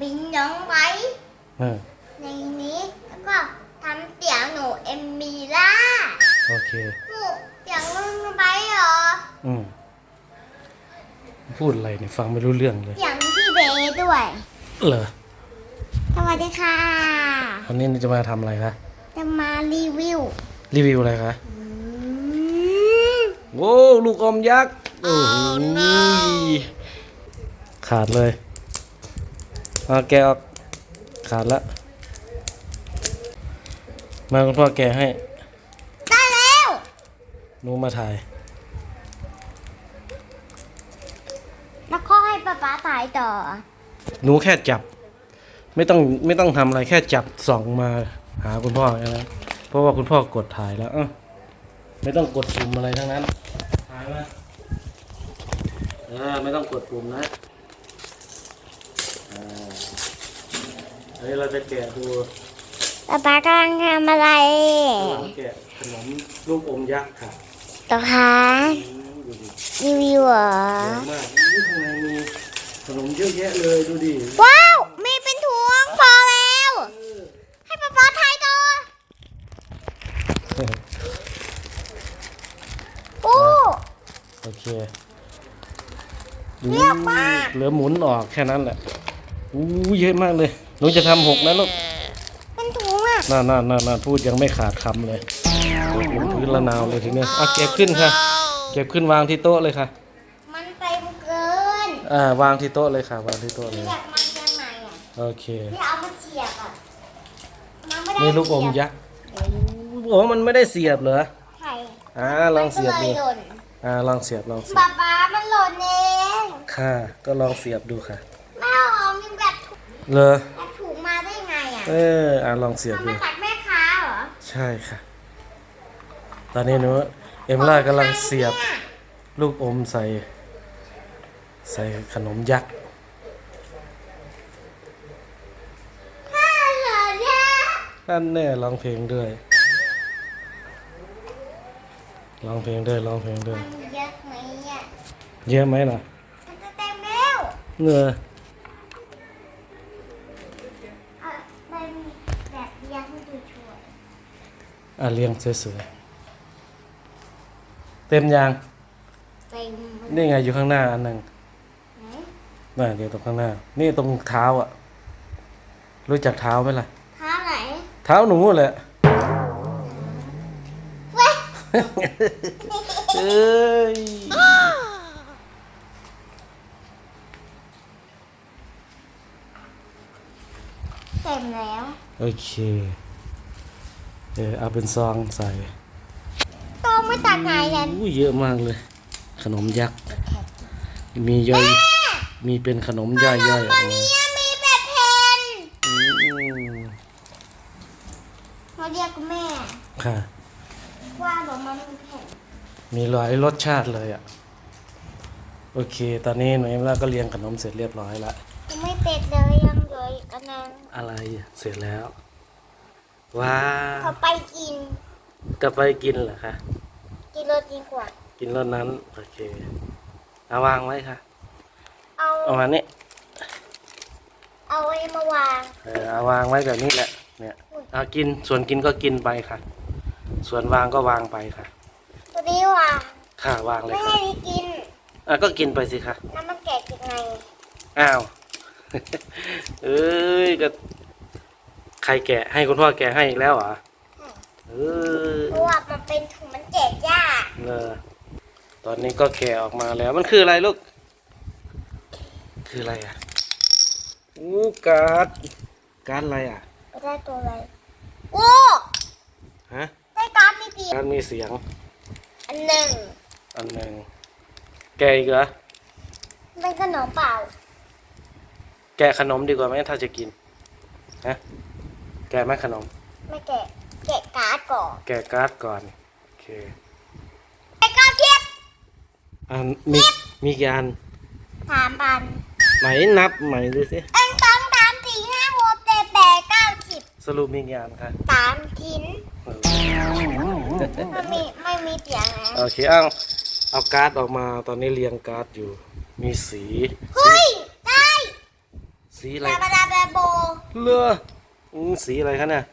บินน้องไว้เออในนี้ แล้วก็ทำเสียงหนูเอมมีล่าโอเค หนูเสียงมึงไปเหรออืมพูดอะไรเนี่ยฟังไม่รู้เรื่องเลย เสียงพี่เบสด้วย เหรอสวัสดีค่ะ วันนี้จะมาทำอะไรคะจะมารีวิวรีวิวอะไรคะอืมโอ้ลูกอมยักษ์โอ้โหขาดเลย เอาแกะออกขาดละ มาคุณพ่อแกะให้ ได้แล้วหนูมาถ่าย แล้วก็ให้ป๊าป๊าถ่ายต่อ หนูแค่จับ ไม่ต้องไม่ต้องทำอะไรแค่จับส่องมาหาคุณพ่อแค่นั้นเพราะว่าคุณพ่อกดถ่ายแล้วอะไม่ต้องกดปุ่มอะไรทั้งนั้นถ่ายมาเออไม่ต้องกดปุ่มนะ อ่าอันนี้เราจะแกะดูป๊าป๊ากำลังทำอะไรเราแกะขนมลูกอมยักษ์ค่ะต่อคะอืมดูดิรีวิวเหรอ เยอะมากนี่ข้างในมีขนมเยอะแยะเลยดูดิว้าว มีเป็นถุงพอแล้วให้ป๊าป๊าถ่ายต่อโอ้โอเคเรียกมากเหลือหมุนออกแค่นั้นแหละ อู้เยอะมากเลย หนูจะทำหกนะลูกเป็นถุงอะน่าน่าน่าน่าพูดยังไม่ขาดคำเลยโอ้โหพื้นละนาวเลยทีเนี้ยอะเก็บขึ้นค่ะ เก็บขึ้นวางที่โต๊ะเลยค่ะ มันเต็มเกินอ่าวางที่โต๊ะเลยค่ะ วางที่โต๊ะเลยเสียบมันยังไงอะโอเค ที่เอามาเสียบอะมันไม่ได้นี่ลูกอมยักษ์โอ้มันไม่ได้เสียบเหรอใช่อ่าลองเสียบมันดูก็เลยหล่นอ่าลองเสียบลองเสียบป๊าป๊ามันหล่นเองค่ะ ก็ลองเสียบดูค่ะ แม่เอามีแบบถุง เลอแบบถุงมาได้ไงอะเอออ่าลองเสียบมันดู มาจากแม่ค้าเหรอใช่ค่ะ ตอนนี้หนูเอ็มล่ากำลังเสียบนี่ลูกอมใส่ ใส่ขนมยักษ์ ถ้าเหรอเนี่ยนั่นแน่ร้องเพลงด้วยร้องเพลงด้วยร้องเพลงด้วย มันเยอะไหมอะเยอะไหมล่ะ มันจะเต็มแล้ว เงือเออมันมีแบบเรียงให้ดูช่วย อะเรียงสวยๆ เต็มยาง เต็มนี่ไงอยู่ข้างหน้าอันหนึ่งไหนน่ะเดี๋ยวตรงข้างหน้า นี่ตรงเท้าอะ รู้จักเท้าไหมล่ะ เท้าไหนเท้าหนูแหละ เว้ยเอ้ย เต็มแล้ว โอเคเออเอาเป็นซองใส่โตมาจากไหนกันอู้เยอะมากเลย ขนมยักษ์ มีย่อย มีเป็นขนมย่อยๆออกมา เนี่ยมีแบบเพนอืมเขาเรียกแม่ ค่ะ ว่าบอกมันมีเพนมีหลายรสชาติเลยอะ โอเค ตอนนี้หนูเอ็มล่าก็เรียงขนมเสร็จเรียบร้อยแล้วยังไม่เสร็จเลยยังเหลยอันนั้นอะไร เสร็จแล้ว ว้าเขาวไปกิน จะไปกินเหรอคะ กินรถดีกว่า กินรสนั้น โอเค เอาวางไว้ค่ะ เอาเอามานี่เอาไว้มาวาง เออเอาวางไว้แบบนี้แหละ เนี่ย เอากิน ส่วนกินก็กินไปค่ะ ส่วนวางก็วางไปค่ะ ตัวนี้วางค่ะวางเลยไม่ค่ะให้นี่กิน อะก็กินไปสิคะน้ำมันแกะยังไงอ้าว เอ้ยก็ใค รแกะให้คุณพ่อแกะให้อีกแล้วเหรอเออเพราะว่ามันเป็นถุงมันแกะยากเนอะตอนนี้ก็แกะออกมาแล้วมันคืออะไรลูก คืออะไรอะอู้การ์ดการ์ดอะไรอะไปได้ตัวอะไรโอ้ฮะได้การ์ดมีปีการ์ดมีเสียง อันหนึ่งอันหนึ่งแกะอีกเหรอเป็นขนมเปล่า แกะขนมดีกว่าไหมถ้าจะกินฮะ แกะไหมขนม ไม่แกะแกะการ์ดก่อนแกะการ์ดก่อน โอเคแกะการ์ดเทียบอันมีมีกี่อันสามพันไหนนับใหม่ดูสิเอ็งสองสามสี่ห้าหกเจ็ดแปดเก้าสิบสรุปมีกี่อันคะสามชิ้นเออไม่มีไม่มีเสียงนะโอเคเอาเอาการ์ดออกมาตอนนี้เรียงการ์ดอยู่ มีสี เฮ้ย ได้สีอะไรลาบาดาแบบโบ เลือ อืมสีอะไรคะเนี่ย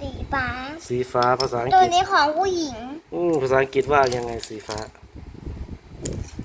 สีฟ้า สีฟ้าภาษาอังตักวฤษนี้ของผู้หญิงอืมภาษาอังกฤษว่ายังไงสีฟ้า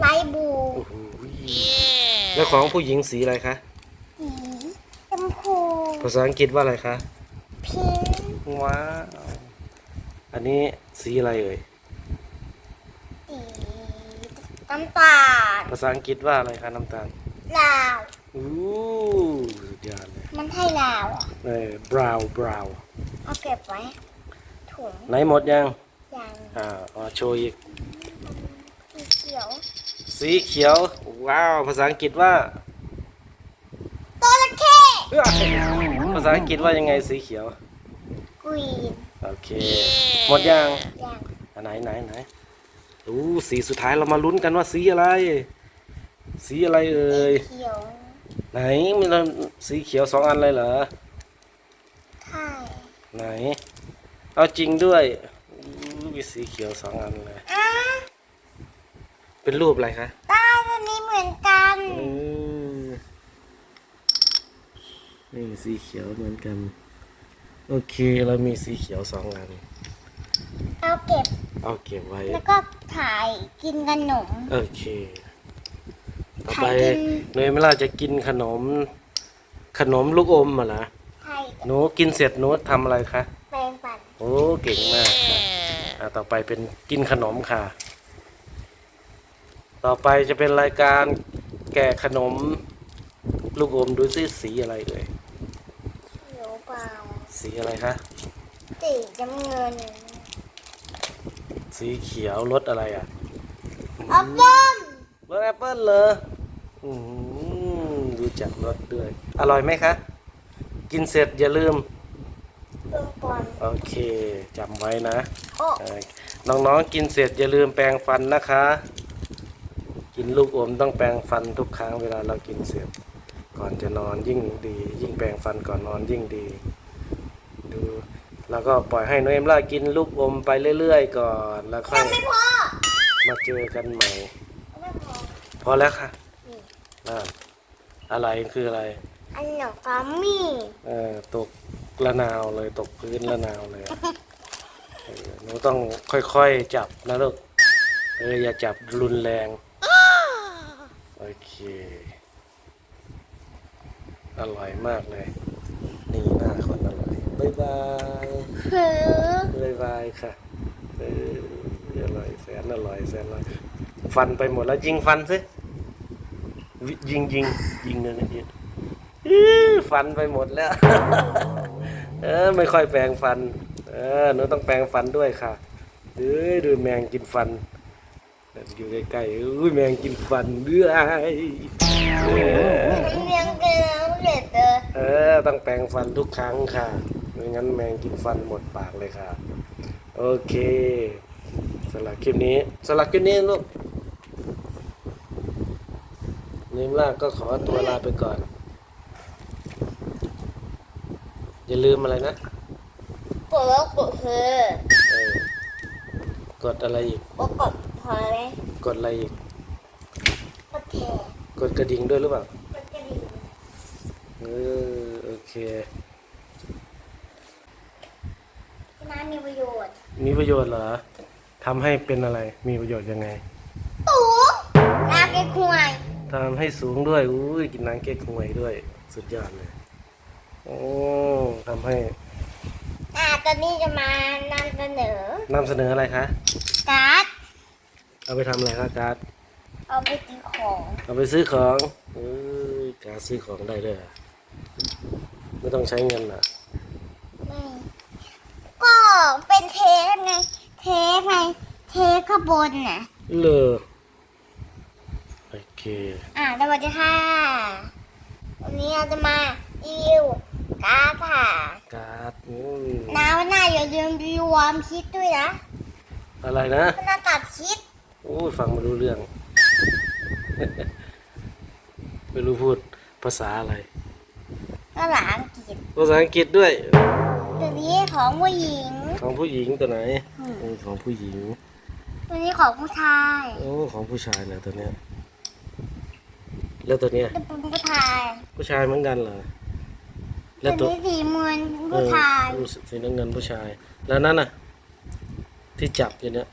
ไลท์บลูโอ้โหแล้วของผู้หญิงสีอะไรคะ สีชมพูภาษาอังกฤษว่าอะไรคะพิงค์ว้าวอันนี้สีอะไรเอ่ย สีน้ำตาลภาษาอังกฤษว่าอะไรคะน้ำตาลลาว อู้สุดยอดเลย มันให้ลาวอะเออ brown brown เอาเก็บไว้ ถุงไหนหมดยังยางอ่าเอาโชว์อีก สีเขียวสีเขียว ว้าว ภาษาอังกฤษว่าตัวละเข้เอ้ยภาษาอังกฤษว่ายังไงสีเขียว กรีนโอเค หมดยังยางอันไหนไหนไหนอู้สีสุดท้ายเรามาลุ้นกันว่าสีอะไร สีอะไรเอ่ย เขียว ไหนมีเราสีเขียวสองอันเลยเหรอ ใช่ไหน เอาจริงด้วยอู้มีสีเขียวสองอันเลยอะเป็นรูปอะไรคะตาตัวนี้เหมือนกันอืมนี่สีเขียวเหมือนกัน โอเคเรามีสีเขียวสองอัน เอาเก็บ เอาเก็บไว้ แล้วก็ถ่ายกินขนม โอเค ต่อไปใครกินเนยเวลาจะกินขนม ขนมลูกอมมาละถ่ายหนูกินเสร็จหนูทำอะไรคะแปรงฟันโอ้เก่งมากค่ะอะต่อไปเป็นกินขนมค่ะ ต่อไปจะเป็นรายการแกะขนม ลูกอมดูซิสีอะไรเอ่ยเขียวเปล่าสีอะไรคะสีน้ำเงินสีเขียวรสอะไรอะอัปเปิ้ลรสแอปเปิ้ลเหรอ อืมรู้จักรสด้วย อร่อยไหมคะ กินเสร็จอย่าลืมเพิ่งปอนโอเคจำไว้นะโอ้เอ่อน้องๆกินเสร็จอย่าลืมแปรงฟันนะคะ กินลูกอมต้องแปรงฟันทุกครั้งเวลาเรากินเสร็จ ก่อนจะนอนยิ่งดี ยิ่งแปรงฟันก่อนนอนยิ่งดี ดู แล้วก็ปล่อยให้น้องเอ็มล่ากินลูกอมไปเรื่อยๆก่อนแล้วค่อยยังไม่พอมาเจอกันใหม่ ไม่พอ พอแล้วค่ะนี่ อ่าอะไรคืออะไร อันหนองฟามี่เออตกละนาวเลยตกพื้นละนาวเลยอะเออหนูต้องค่อยๆจับนะลูกเอออย่าจับรุนแรง โอเค อร่อยมากเลย นี่หน้าคนอร่อยบายบายหือบายบายค่ะเอออร่อยแสนอร่อยแสนอร่อย ฟันไปหมดแล้วยิงฟันสิวิ ยิงยิงยิงเลยนะยิงอื้อฟันไปหมดแล้ว เออไม่ค่อยแปรงฟัน เออหนูต้องแปรงฟันด้วยค่ะเอ้ยดูแมงกินฟันอยู่ใกล้ๆอุ้ยแมงกินฟันเรื่อยเออเลี้ยงกลือเด็ดเออเออต้องแปรงฟันทุกครั้งค่ะไม่งั้นแมงกินฟันหมดปากเลยค่ะ โอเคสำหรับคลิปนี้สำหรับคลิปนี้ลูก นิมล่าก็ขอตัวลาไปก่อน อย่าลืมอะไรนะ กดแล้วกดเธอเออกดอะไรอีกก็กดพอไหมกดอะไรอีก กดแทนกดกระดิ่งด้วยหรือเปล่า กดกระดิ่งเออโอเค น้ำมีประโยชน์ มีประโยชน์เหรอทำให้เป็นอะไร มีประโยชน์ยังไงตูน้ำเก๊กฮวย ทำให้สูงด้วยอุ้ยกินน้ำเก๊กฮวยด้วย สุดยอดเลยโอ้ทำให้อ่าตอนนี้จะมานำเสนอนำเสนออะไรคะการ์ดเอาไปทำอะไรคะการ์ดเอาไปซื้อของเอาไปซื้อของเอ้ยการ์ดซื้อของได้ด้วยเหรอไม่ต้องใช้เงินอะไม่ก็เป็นเทปไงเทปไงเทปข้างบนน่ะเลอโอ เคอ่าสวัสดีค่ะ วันนี้เราจะมารีวิวการ์ดค่ะการ์ดอืมน้าวันหน้าอย่าลืมรวมคิดด้วยนะอะไรนะวันหน้าตัดคิดโอ้ยฟังไม่รู้เรื่อง ไม่รู้พูดภาษาอะไร ภาษาอังกฤษภาษาอังกฤษด้วย ตัวนี้ของผู้หญิง ของผู้หญิงตัวไหนอืมอืมของผู้หญิง ตัวนี้ของผู้ชาย โอ้ ของผู้ชายเหรอตัวเนี้ย แล้วตัวเนี้ยจะเป็นผู้ชายผู้ชายเหมือนกันเหรอตัแล้ววตัวนี้สีมวนเอผู้อชายผู้สีน้ำเงินผู้ชาย แล้วนั่นน่ะ ที่จับอยู่เนี่ย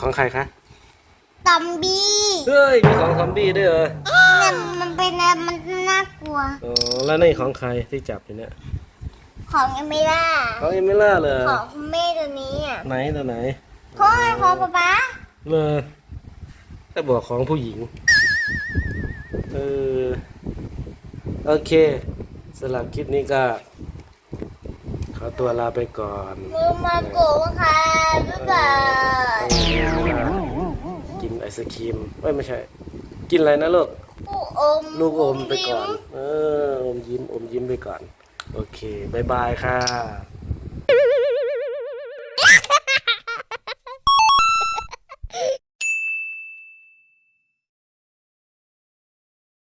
ของใครคะตอมบี้เฮ้ยมีของซอมบี้ด้วยเหรอเนี่ยมันเป็นอะไรมันน่ากลัวอ๋อแล้วนี่ของใครที่จับอยู่เนี่ยของเอมิล่าของเอมิล่าเลยของคุณแม่ตัวนี้อะไหนตัวไหนเพราะอะไรของป๊าป๊าเลยแต่บอกของผู้หญิง เออโอเคสำหรับคลิปนี้ก็ ขอตัวลาไปก่อนมือมาโกะค่ะบ๊ายบายกินไอศครีมเอ้ยไม่ใช่ กินอะไรนะลูกลูกอมลูกอมไปก่อน เอออมยิ้มอมยิ้มไปก่อน โอเคบายบายค่ะ